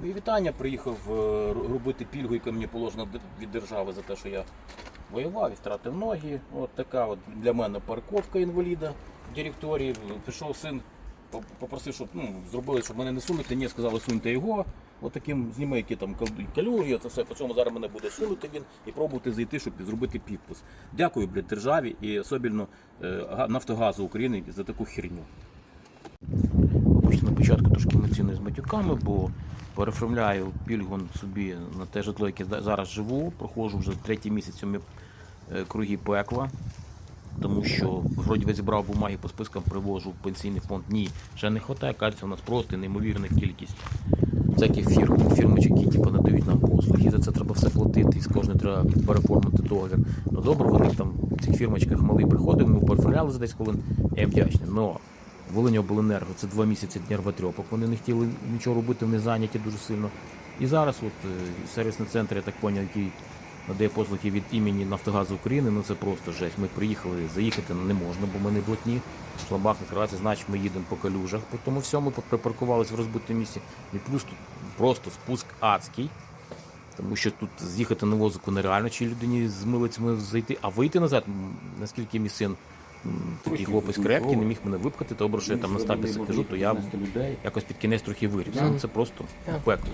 Мої вітання. Приїхав е, робити пільгу, яка мені положена від держави за те, що я воював і втратив ноги. От така от для мене парковка інваліда в директорії. Пішов син, попросив, щоб ну, зробили, щоб мене не сунути. Ні, сказали, суньте його. От таким зніми, які там кал- калюги, це все. По цьому зараз мене буде сунути він і пробувати зайти, щоб зробити підпис. Дякую, блядь, державі і особливо е, Нафтогазу України за таку херню. Вибачте, на початку трошки емоційно з матюками, бо переоформляю пільгу собі на те житло, яке зараз живу. Проходжу вже третій місяць сьомі е, круги пекла. Тому що вроді зібрав бумаги по спискам, привожу в пенсійний фонд. Ні, ще не вистачає. Кажеться, у нас просто неймовірна кількість всяких фірм, фірмочок, які типу, надають нам послуги. За це треба все платити, і з кожної треба переформити договір. Ну добре, вони там в цих фірмочках малий приходив, ми переформляли за 10 хвилин, я вдячний. Но Волинь обленерго це два місяці нервотрьопок. Вони не хотіли нічого робити, вони зайняті дуже сильно. І зараз от е, сервісний центр, я так поняв, який надає послуги від імені Нафтогазу України, ну це просто жесть. Ми приїхали, заїхати не можна, бо ми не блатні. Шламбах накривається, значить ми їдемо по калюжах. По тому всьому припаркувалися в розбитому місці. І плюс тут просто спуск адський. Тому що тут з'їхати на возику нереально, чи людині з милицями зайти, а вийти назад, наскільки мій син такий хлопець крепкий, не міг мене випхати, то що я там на стапі сиджу, то я якось під кінець трохи вирівся. Це просто пекло.